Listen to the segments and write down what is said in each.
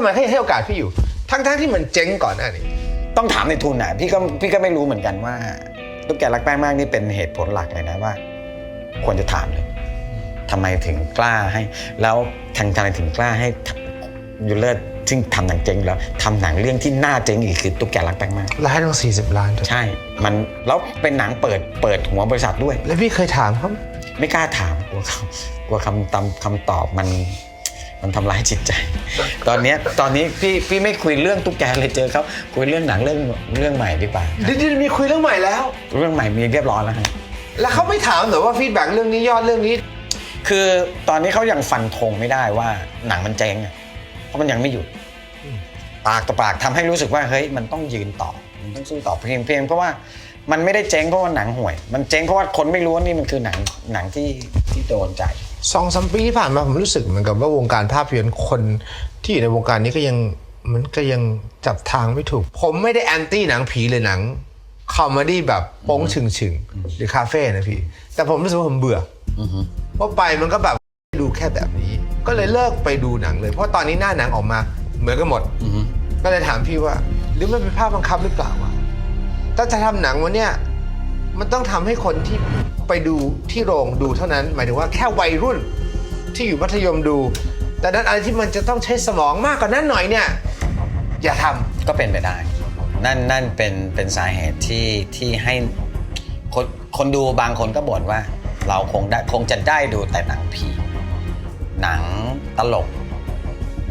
ไมเขายังให้โอกาสพี่อยู่ ทั้งๆที่มันเจ๊งก่อนหน้านี้ ต้องถามในทุนนะพี่ก็พี่ก็ไม่รู้เหมือนกันว่าตุ๊กแกรักแป้งมากนี่เป็นเหตุผลหลักเลยนะว่า ควรจะถามเลยทำไมถึงกล้าให้ แล้วทางทำไมถึงกล้าให้ยูเลอร์ซึ่งทำหนังเจ๊งแล้วทำหนังเรื่องที่น่าเจ๊งอีกคือตุ๊กแกรักแป้งมากรายได้ต้อง40ล้านด้วยใช่ มันแล้วเป็นหนังเปิดเปิดหัวบริษัทด้วย แล้วพี่เคยถามเขาไหมไม่กล้าถามกลัวคำกลัวคำตำคำตอบมัน มันทำร้ายจิตใจ ตอนเนี้ยตอนนี้พี่พี่ไม่คุยเรื่องตุ๊กแกเลยเจอเขาคุยเรื่องหนังเรื่องเรื่องใหม่ดีกว่าเดี๋ยวๆมีคุยเรื่องใหม่แล้ว เรื่องใหม่มีเรียบร้อยแล้วฮะแล้วเขาไม่ถามเหรอว่าฟีดแบ็กเรื่องนี้ยอดเรื่องนี้ คือตอนนี้เขายังฟันธงไม่ได้ว่าหนังมันเจ๊งอะเพราะมันยังไม่หยุด ปากต่อปากทำให้รู้สึกว่าเฮ้ยมันต้องยืนต่อมันต้องสู้ต่อเพียงเพียงเพราะว่า มันไม่ได้เจ๊งเพราะว่าหนังห่วย มันเจ๊งเพราะว่าคนไม่รู้ว่านี่มันคือหนังหนังที่ที่โดนใจสองสามปีที่ผ่านมาผมรู้สึกเหมือนกับว่าวงการภาพยนตร์คนที่อยู่ในวงการนี้ก็ยังเหมันก็ยังจับทางไม่ถูก ผมไม่ได้แอนตี้หนังผีหรือหนังคอมเมดี้แบบโป้งชึงชึงๆหรือคาเฟ่นะพี่ แต่ผมรู้สึกว่าผมเบื่ออเพราะไปมันก็แบบดูแค่แบบนี้ ก็เลยเลิกไปดูหนังเลย เพราะตอนนี้หน้าหนังออกมาเหมือนกันหมดก็เลยถามพี่ว่า หรือมันเป็นภาพบังคับหรือเปล่าวะ ถ้าจะทำหนังวันเนี้ยมันต้องทำให้คนที่ไปดูที่โรงดูเท่านั้น หมายถึงว่าแค่วัยรุ่นที่อยู่มัธยมดู แต่นั้นอะไรที่มันจะต้องใช้สมองมากกว่านั้นหน่อยเนี่ย อย่าทำก็เป็นไปได้ นั่นนั่นเป็นเป็นสาเหตุที่ที่ให้คนคนดูบางคนก็บ่นว่า เราคงได้คงจะได้ดูแต่หนังผี หนังตลก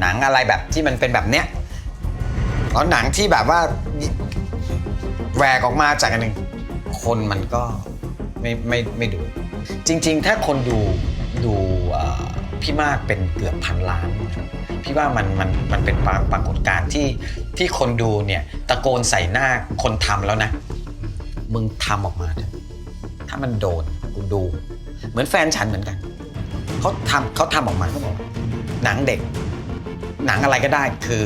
หนังอะไรแบบที่มันเป็นแบบเนี้ยแล้วหนังที่แบบว่า แหวกออกมาจากอันหนึ่งคนมันก็ไม่ไม่ไม่ดู จริง ๆ ถ้าคนดูดูพี่มากเป็นเกือบพันล้านพี่ว่ามันมันมันเป็นปรปรากฏการณ์ที่ที่คนดูเนี่ยตะโกนใส่หน้าคนทำแล้วนะ มึงทำออกมาเถอะถ้ามันโดนกูดู เหมือนแฟนฉันเหมือนกันเขาทำเขาทำออกมาเขาบอกหนังเด็ก หนังอะไรก็ได้คือ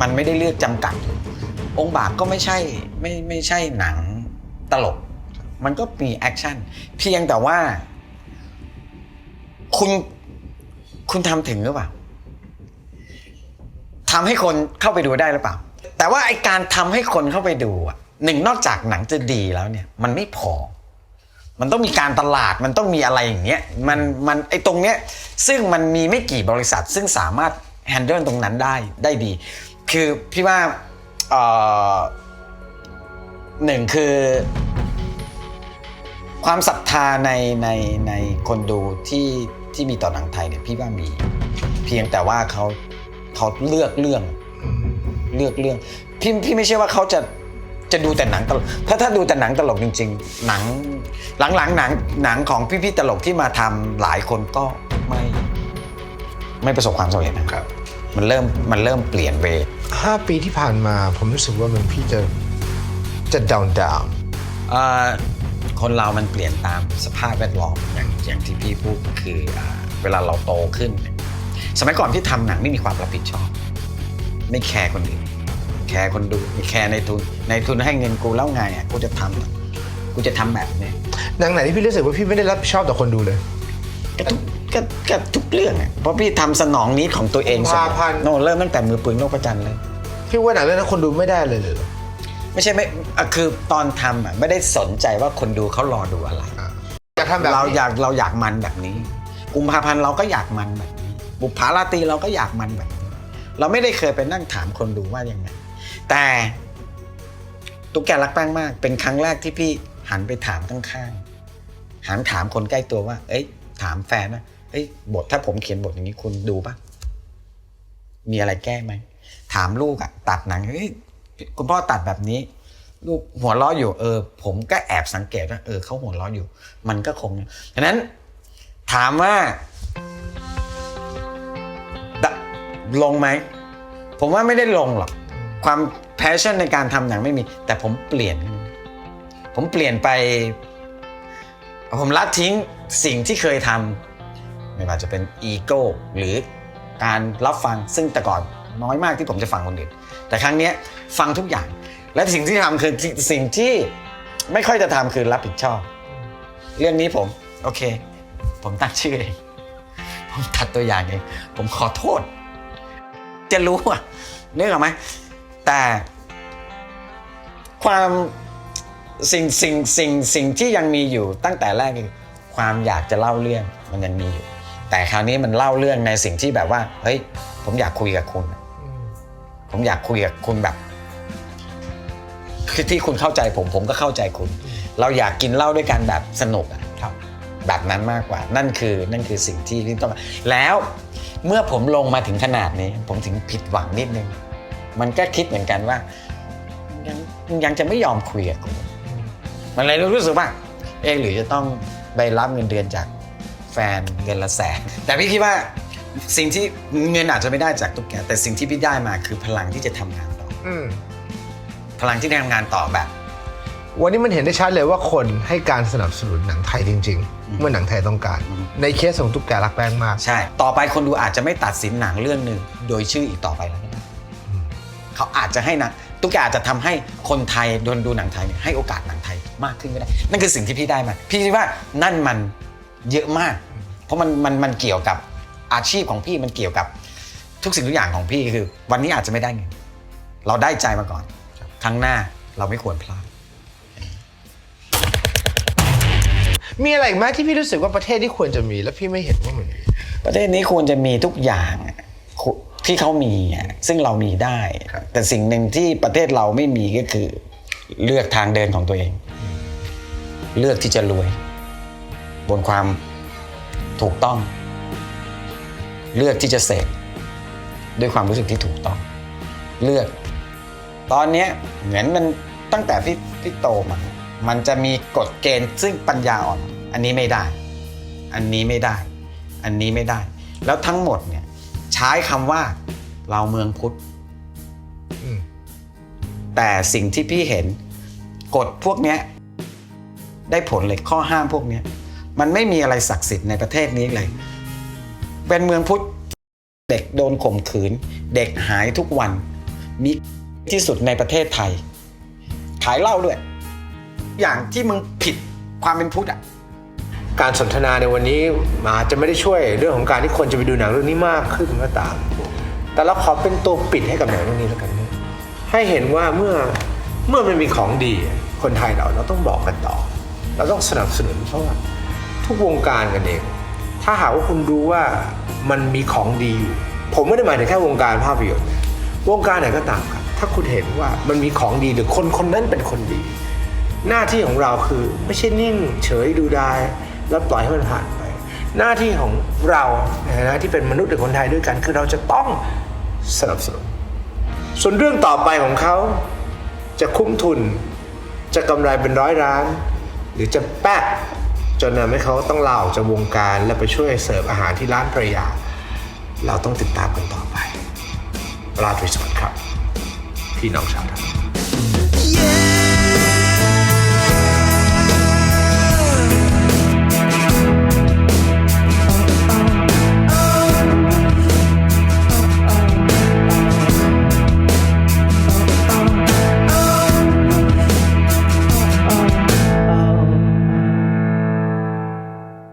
มันไม่ได้เลือกจำกัด องค์บากก็ไม่ใช่ ไม่ไม่ใช่หนังตลก มันก็มีแอคชั่นเพียงแต่ว่า คุณคุณทำถึงหรือเปล่าทำให้คนเข้าไปดูได้หรือเปล่า แต่ว่าไอการทำให้คนเข้าไปดูอะหนึ่งนอกจากหนังจะดีแล้วเนี่ย มันไม่พอ มันต้องมีการตลาดมันต้องมีอะไรอย่างเงี้ยมันมันไอตรงเนี้ยซึ่งมันมีไม่กี่บริษัท ซึ่งสามารถแฮนเดิลตรงนั้นได้ได้ดี คือพี่ว่าเอ่อ หนึ่งคือ ความศรัทธาในในในคนดูที่ที่มีต่อหนังไทยเนี่ยพี่ว่ามี เพียงแต่ว่าเขาเขาเลือกเรื่องเลือกเรื่องพี่พี่ไม่ใช่ว่าเขาจะจะดูแต่หนังตลกถ้าถ้าดูแต่หนังตลกจริง ๆ หนังหลังๆหนังหนังของพี่ๆตลกที่มาทำหลายคนก็ไม่ไม่ประสบความสำเร็จนะครับ มันเริ่มมันเริ่มเปลี่ยนเวห้าปีที่ผ่านมา ผมรู้สึกว่ามันพี่จะ จะดาวน์ดาว เอ่อคนเรามันเปลี่ยนตามสภาพแวดล้อมอย่างอย่างที่พี่พูดคืออ่าเวลาเราโตขึ้นเนี่ยสมัยก่อนที่ทำหนังไม่มีความรับผิดชอบ ไม่แคร์คนอื่นแคร์คนดูไม่แคร์ในทุนในทุนให้เงินกูแล้วไงอะกูจะทำกูจะทำแบบเนี้ยหนังไหนที่พี่รู้สึกว่าพี่ไม่ได้รับผิดชอบต่อคนดูเลย ก็ทุกก็ก็ทุกเรื่องอะเพราะพี่ทำสนองนี้ของตัวเองเสมกุมอภาพันธ์ โน่เริ่มตั้งแต่มือปืนโลกประจันทร์เลย พี่ว่าหนังเรื่องนั้นคนดูไม่ได้เลยเหรอ ไม่ใช่ไม่อะคือตอนทำอะไม่ได้สนใจว่าคนดูเขารอดูอะไร อยากทำแบบเรานี้อยากเราอยากมันแบบนี้ กุมภาพันธ์เราก็อยากมันแบบนี้ บุพภาราตรีเราก็อยากมันแบบนี้ เราไม่ได้เคยไปนั่งถามคนดูว่ายังไง แต่ตุ๊กแกรักแป้งมาก เป็นครั้งแรกที่พี่หันไปถามข้างๆหันถามคนใกล้ตัวว่า เอ้ย ถามแฟนว่าเอ้ยบทถ้าผมเขียนบทอย่างนี้คุณดูปะมีอะไรแก้ไหมถามลูกอะตัดหนังเฮ้ย คุณพ่อตัดแบบนี้ ลูกหัวเราะอยู่ เออ ผมก็แอบสังเกตว่าเออเขาหัวเราะอยู่ มันก็คงฉะนั้น ถามว่าดลงไหม ผมว่าไม่ได้ลงหรอก ความแพชชั่นในการทำหนังไม่มี แต่ผมเปลี่ยน ผมเปลี่ยนไป ผมละทิ้งสิ่งที่เคยทำไม่ว่าจะเป็นอีโก้หรือการรับฟังซึ่งแต่ก่อน น้อยมากที่ผมจะฟังคนอื่น แต่ครั้งนี้ฟังทุกอย่าง และสิ่งที่ทำคือสิ่งที่ไม่ค่อยจะทำคือรับผิดชอบ เรื่องนี้ผม โอเค ผมตั้งชื่อเองผมตัดตัวอย่างเองผมขอโทษ จะรู้อะนึกออกไหมแต่ความสิ่งสิ่งสิ่งสิ่งที่ยังมีอยู่ตั้งแต่แรกคือความอยากจะเล่าเรื่องมันยังมีอยู่ แต่คราวนี้มันเล่าเรื่องในสิ่งที่แบบว่า เฮ้ย ผมอยากคุยกับคุณ ผมอยากคุยกับคุณแบบคือที่คุณเข้าใจผมผมก็เข้าใจคุณ เราอยากกินเหล้าด้วยกันแบบสนุกอะครับแบบนั้นมากกว่า นั่นคือนั่นคือสิ่งที่ที่ต้องแล้วเมื่อผมลงมาถึงขนาดนี้ ผมถึงผิดหวังนิดนึง มันก็คิดเหมือนกันว่า ยังยังจะไม่ยอมคุยกับกูมันเลยรู้สึกว่า เอะหรือจะต้องไปรับเงินเดือนจากแฟนเงินละแสนแต่พี่คิดว่า สิ่งที่เงินอาจจะไม่ได้จากตุ๊กแกแต่สิ่งที่พี่ได้มาคือพลังที่จะทำงานต่อ อืม พลังที่จะทำงานต่อแบบ วันนี้มันเห็นได้ชัดเลยว่าคนให้การสนับสนุนหนังไทยจริง ๆ เมื่อหนังไทยต้องการในเคสของตุ๊กแกรักแป้งมาก ใช่ ต่อไปคนดูอาจจะไม่ตัดสินหนังเรื่องหนึ่งโดยชื่ออีกต่อไปแล้วก็ได้เขาอาจจะให้หนะตุ๊กแกอาจจะทำให้คนไทยโดนดูหนังไทยเนี่ยให้โอกาสหนังไทยมากขึ้นก็ได้ นั่นคือสิ่งที่พี่ได้มา พี่คิดว่านั่นมันเยอะมาก เพราะมันมันมันเกี่ยวกับ อาชีพของพี่มันเกี่ยวกับทุกสิ่งทุกอย่างของพี่คือ วันนี้อาจจะไม่ได้เงินเราได้ใจมาก่อนครั้งหน้าเราไม่ควรพลาด มีอะไรอีกไหมที่พี่รู้สึกว่าประเทศที่ควรจะมีแล้วพี่ไม่เห็นว่ามันมีประเทศนี้ควรจะมีทุกอย่างอะคุที่เขามีอะซึ่งเรามีได้ครับแต่สิ่งหนึ่งที่ประเทศเราไม่มีก็คือ เลือกทางเดินของตัวเอง เลือกที่จะรวย บนความถูกต้อง เลือกที่จะเสพด้วยความรู้สึกที่ถูกต้อง เลือก ตอนเนี้ยเหมือนมันตั้งแต่พี่พี่โตมามันจะมีกฎเกณฑ์ซึ่งปัญญาอ่อน อันนี้ไม่ได้ อันนี้ไม่ได้ อันนี้ไม่ได้ แล้วทั้งหมดเนี่ยใช้คำว่าเราเมืองพุทธอืมแต่สิ่งที่พี่เห็นกฎพวกเนี้ยได้ผลเลยข้อห้ามพวกเนี้ยมันไม่มีอะไรศักดิ์สิทธิ์ในประเทศนี้เลย เป็นเมืองพุทธ เด็กโดนข่มขืน เด็กหายทุกวัน มีที่สุดในประเทศไทย ขายเหล้าด้วย อย่างที่มึงผิดความเป็นพุทธอะการสนทนาในวันนี้อาจจะไม่ได้ช่วยเรื่องของการที่คนจะไปดูหนังเรื่องนี้มากขึ้นก็ตาม แต่เราขอเป็นตัวปิดให้กับหนังเรื่องนี้แล้วกันนะให้เห็นว่าเมื่อเมื่อมันมีของดี คนไทยเราเราต้องบอกกันต่อ เราต้องสนับสนุนเพราะว่าทุกวงการกันเอง ถ้าหากว่าคุณรู้ว่ามันมีของดีอยู่ ผมไม่ได้หมายถึงแค่วงการภาพยนตร์นะวงการไหนก็ตามครับถ้าคุณเห็นว่ามันมีของดีหรือคนคนนั้นเป็นคนดี หน้าที่ของเราคือไม่ใช่นิ่งเฉยดูได้แล้วปล่อยให้มันผ่านไป หน้าที่ของเราในฐานะที่เป็นมนุษย์หรือคนไทยด้วยกัน คือเราจะต้องสนับสนุนส่วนเรื่องต่อไปของเขาจะคุ้มทุน จะกำไรเป็นร้อยล้าน หรือจะแป๊ก จนทำให้เขาต้องลาออกจากวงการและไปช่วยเสิร์ฟอาหารที่ร้านภรรยา เราต้องติดตามกันต่อไปราตรีสวัสดิ์ครับ พี่น้องชาวไทย